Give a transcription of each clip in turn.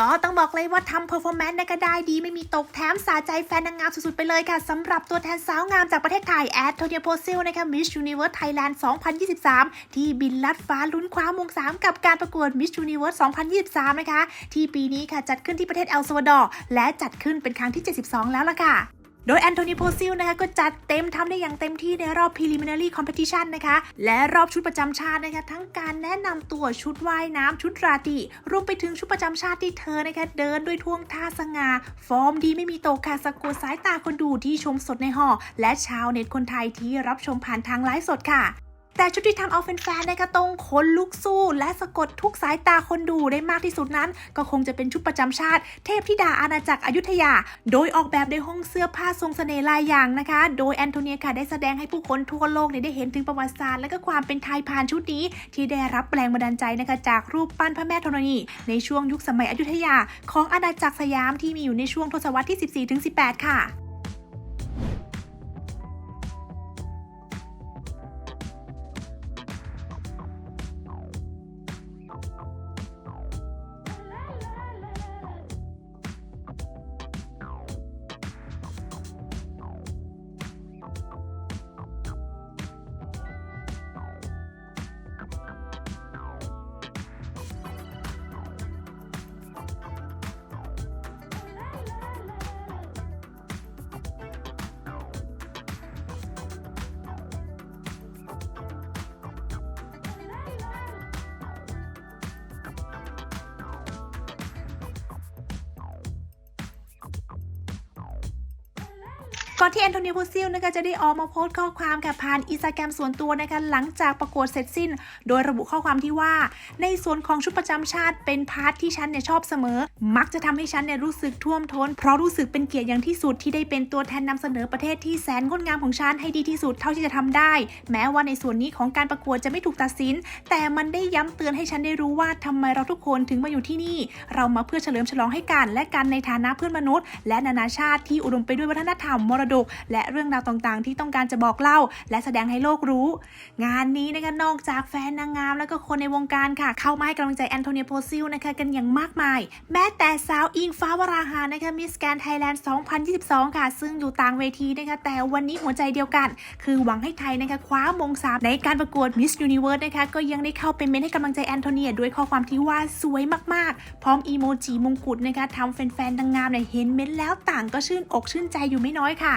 ก็ต้องบอกเลยว่าทำเพอร์ฟอร์แมนซ์ก็ได้ดีไม่มีตกแถมสาใจแฟนนางงามสุดๆ ไปเลยค่ะสำหรับตัวแทนสาวงามจากประเทศไทย แอดโทเนียโพซิลนะคะมิสยูนิเวิร์สไทยแลนด์ 2023 ที่บินลัดฟ้าลุ้นคว้ามงสามกับการประกวดมิสยูนิเวิร์ส2023 นะคะ ที่ปีนี้ค่ะจัดขึ้นที่ประเทศเอลซัวาดอร์และจัดขึ้นเป็นครั้งที่ 72 แล้วล่ะค่ะ โดยแอนโทนีโพซิลนะคะก็จัดเต็มทำได้อย่างเต็มที่ในรอบ preliminary competition นะคะ และรอบชุดประจำชาตินะคะ ทั้งการแนะนำตัวชุดว่ายน้ำชุดราตรีรวมไปถึงชุดประจำชาติที่เธอนะคะ เดินด้วยท่วงท่าสง่าฟอร์มดีไม่มีตกค่ะสะกดสายตาคนดูที่ชมสดในหอและชาวเน็ตคนไทยที่รับชมผ่านทางไลฟ์สดค่ะ แต่ชุดที่ทำเอาแฟนๆนะคะต้องคนลุกสู้และสะกดทุกสายตาคนดูได้มากที่สุดนั้น ก็คงจะเป็นชุดประจำชาติ เทพธิดาอาณาจักรอยุธยา โดยออกแบบในห้องเสื้อผ้าทรงเสน่ห์ลายอย่างนะคะ โดยแอนโทเนียค่ะได้แสดงให้ผู้คนทั่วโลกเนี่ยได้เห็นถึงประวัติศาสตร์และก็ความเป็นไทยผ่านชุดนี้ ที่ได้รับแรงบันดาลใจนะคะจากรูปปั้นพระแม่ธรณี ในช่วงยุคสมัยอยุธยา ของอาณาจักรสยามที่มีอยู่ในช่วงทศวรรษที่ 14-18 ค่ะ ก่อนที่แอนโทนีโพซิลนะคะจะได้ออกมาโพสต์ข้อความค่ะผ่านอินสตาแกรมส่วนตัวนะคะหลังจากประกวดเสร็จสิ้น โดยระบุข้อความที่ว่า ในส่วนของชุดประจำชาติเป็นพาร์ทที่ฉันเนี่ยชอบเสมอ มักจะทำให้ฉันเนี่ยรู้สึกท่วมท้น เพราะรู้สึกเป็นเกียรติอย่างที่สุดที่ได้เป็นตัวแทนนำเสนอประเทศที่แสนงดงามของฉันให้ดีที่สุดเท่าที่จะทำได้ แม้ว่าในส่วนนี้ของการประกวดจะไม่ถูกตัดสิน แต่มันได้ย้ำเตือนให้ฉันได้รู้ว่าทำไมเราทุกคนถึงมาอยู่ที่นี่ เรามาเพื่อเฉลิมฉลองให้กันและกันในฐานะเพื่อนมนุษย์ และนานาชาติที่อุดมไปด้วยวัฒนธรรมมรดกและเรื่องราวต่างๆ ที่ต้องการจะบอกเล่า และแสดงให้โลกรู้ งานนี้นะคะนอกจากแฟนนางงาม แล้วก็คนในวงการค่ะ เข้ามาให้กำลังใจแอนโทเนียโพซิลนะคะกันอย่างมากมาย แม้แต่สาวอิงฟ้าวราหานะคะมิสแกนไทยแลนด์ 2022 ค่ะ ซึ่งอยู่ต่างเวทีนะคะแต่วันนี้หัวใจเดียวกัน คือหวังให้ไทยนะคะคว้ามงสามในการประกวด Miss Universe นะคะก็ยังได้เข้าไปเม้นให้กำลังใจแอนโทเนียด้วยข้อความที่ว่าสวยมากๆ พร้อมอีโมจิมงกุฎนะคะทำแฟนๆนางงามเนี่ยเห็นเม้นแล้วต่างก็ชื่นอกชื่นใจอยู่ไม่น้อยค่ะ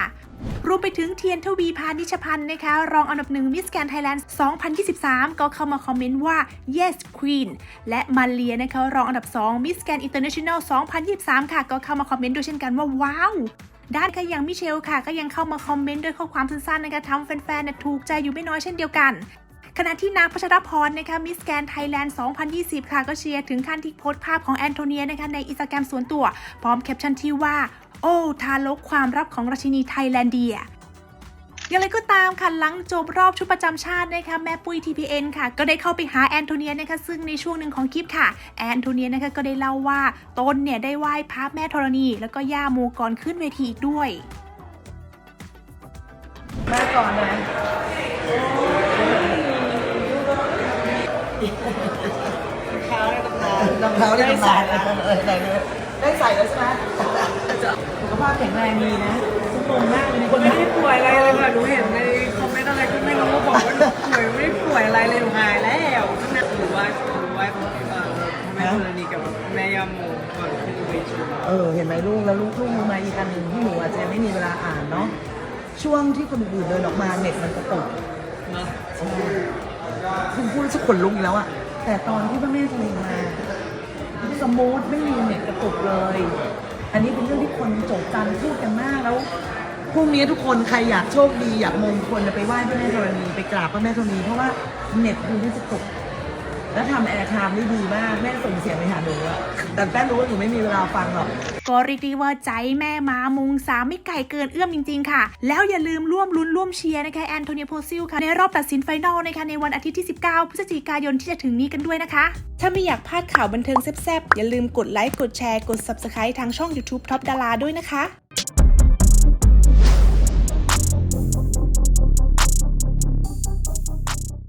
รวมไปถึงเทียนทวีพานิชพันธ์นะคะ รองอันดับหนึ่งมิสแกนไทยแลนด์ 2023 ก็เข้ามาคอมเมนต์ว่า yes queen และมาเลียนะคะ รองอันดับ2มิสแกนอินเตอร์เนชั่นแนล 2023 ค่ะ ก็เข้ามาคอมเมนต์ด้วยเช่นกันว่า ว้าว ด้านค่ะอย่างมิเชลค่ะ ก็ยังเข้ามาคอมเมนต์ด้วยข้อความสั้นๆนะคะทำแฟนๆถูกใจอยู่ไม่น้อยเช่นเดียวกันขณะที่นางพัชรพรนะคะมิสแกนไทยแลนด์ 2020 ค่ะ ก็เชียร์ถึงขั้นที่โพสต์ภาพของแอนโทเนียนะคะในอินสตาแกรมส่วนตัว พร้อมแคปชั่นที่ว่า โอ้ทารกความรับของราชินีไทยแลนเดียอย่างไรก็ตามค่ะหลังจบรอบชุดประจำชาตินะคะแม่ปุ้ย TPN ค่ะ ก็ได้เข้าไปหาแอนโทเนียนะคะซึ่งในช่วงหนึ่งของคลิปค่ะ แอนโทเนียนะคะก็ได้เล่าว่าตนเนี่ยได้ไหว้พระแม่ธรณี แล้วก็ย่าโมก่อนขึ้นเวทีอีกด้วย มาก่อนนะรองเท้าได้ตำนานเออใส่เลยได้ใส่แล้วใช่ไหม สุขภาพแข็งแรงดีนะทุกคนมากเลยคนไม่ได้ป่วยอะไรเลยค่ะหนูเห็นในคอมเมนต์อะไรก็ไม่รู้บอกว่าหนูป่วยไม่ได้ป่วยอะไรเลยหนูหายแล้วตั้งแต่หนูไหว้หนูไหว้พระเอ่อพระแม่ธรณีกับแม่ย่าโมก่อนขึ้นเวทีเออ เห็นไหมลูกแล้วลูกลูกรู้ไหมอีกอันหนึ่งที่หนูอาจจะไม่มีเวลาอ่านเนาะ ช่วงที่คนอื่นเดินออกมาเน็ตมันกระตุกเนาะคุณพูดสักขนลุกอีกแล้วอะแต่ตอนที่พระแม่โทรมาสมูทไม่มีเน็ตกระตุกเลย อันนี้เป็นเรื่องที่คนจดจำพูดกันมากแล้วพรุ่งนี้ทุกคนใครอยากโชคดีอยากมงคลไปไหว้พระแม่ธรณีไปกราบพระแม่ธรณีเพราะว่าเน็ตดูไม่จะตก แล้วทำแอร์ไทม์ได้ดีมากแม่ส่งเสียงไปหาหนูอะแต่แป้รู้ว่าหนูไม่มีเวลาฟังหรอก ก็เรียกได้ว่าใจแม่มามุงสามไม่ไก่เกินเอื้อมจริง ๆ ค่ะ แล้วอย่าลืมร่วมลุ้นร่วมเชียร์นะคะแอนโทเนียโพซิลค่ะ ในรอบตัดสินไฟนอลนะคะในวันอาทิตย์ที่ 19 พฤศจิกายนที่จะถึงนี้กันด้วยนะคะ ถ้าไม่อยากพลาดข่าวบันเทิงแซ่บๆอย่าลืมกดไลค์กดแชร์กด Subscribe ทางช่อง YouTube Top Dara ด้วยนะคะ